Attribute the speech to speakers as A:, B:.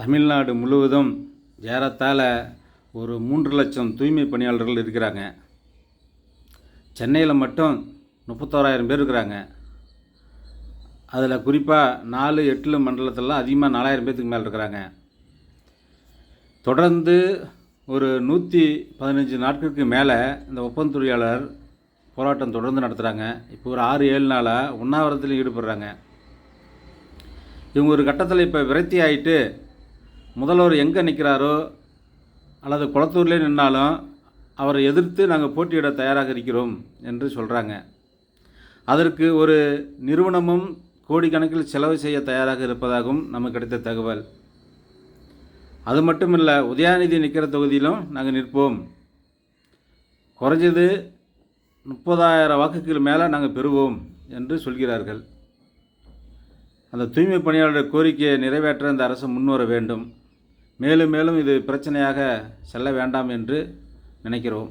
A: தமிழ்நாடு முழுவதும் ஏறத்தாழ ஒரு மூன்று லட்சம் தூய்மை பணியாளர்கள் இருக்கிறாங்க. சென்னையில் மட்டும் முப்பத்தோராயிரம் பேர் இருக்கிறாங்க. அதில் குறிப்பாக நாலு எட்டு மண்டலத்திலலாம் அதிகமாக நாலாயிரம் பேர்த்துக்கு மேலே இருக்கிறாங்க. தொடர்ந்து ஒரு நூற்றி பதினஞ்சு நாட்களுக்கு மேலே இந்த ஒப்பந்தொழிலாளர் போராட்டம் தொடர்ந்து நடத்துகிறாங்க இப்போ ஒரு ஆறு ஏழு நாளாக உண்ணாவிரதத்தில் ஈடுபடுறாங்க. இவங்க ஒரு கட்டத்தில் இப்போ விரக்தி ஆகிட்டு முதல்வர் எங்கே நிற்கிறாரோ அல்லது குளத்தூர்லேயே நின்றாலும் அவரை எதிர்த்து நாங்கள் போட்டியிட தயாராக இருக்கிறோம் என்று சொல்கிறாங்க அதற்கு ஒரு நிறுவனமும் கோடிக்கணக்கில் செலவு செய்ய தயாராக இருப்பதாகவும் நமக்கு கிடைத்த தகவல். அது மட்டும் இல்லை உதயாநிதி நிற்கிற தொகுதியிலும் நாங்கள் நிற்போம். குறைஞ்சது முப்பதாயிரம் வாக்குகள் மேலே நாங்கள் பெறுவோம் என்று சொல்கிறார்கள். அந்த தூய்மை பணியாளர் கோரிக்கையை நிறைவேற்ற இந்த அரசு முன்வர வேண்டும். மேலும் மேலும் இது பிரச்சனையாக செல்ல வேண்டாம் என்று நினைக்கிறோம்.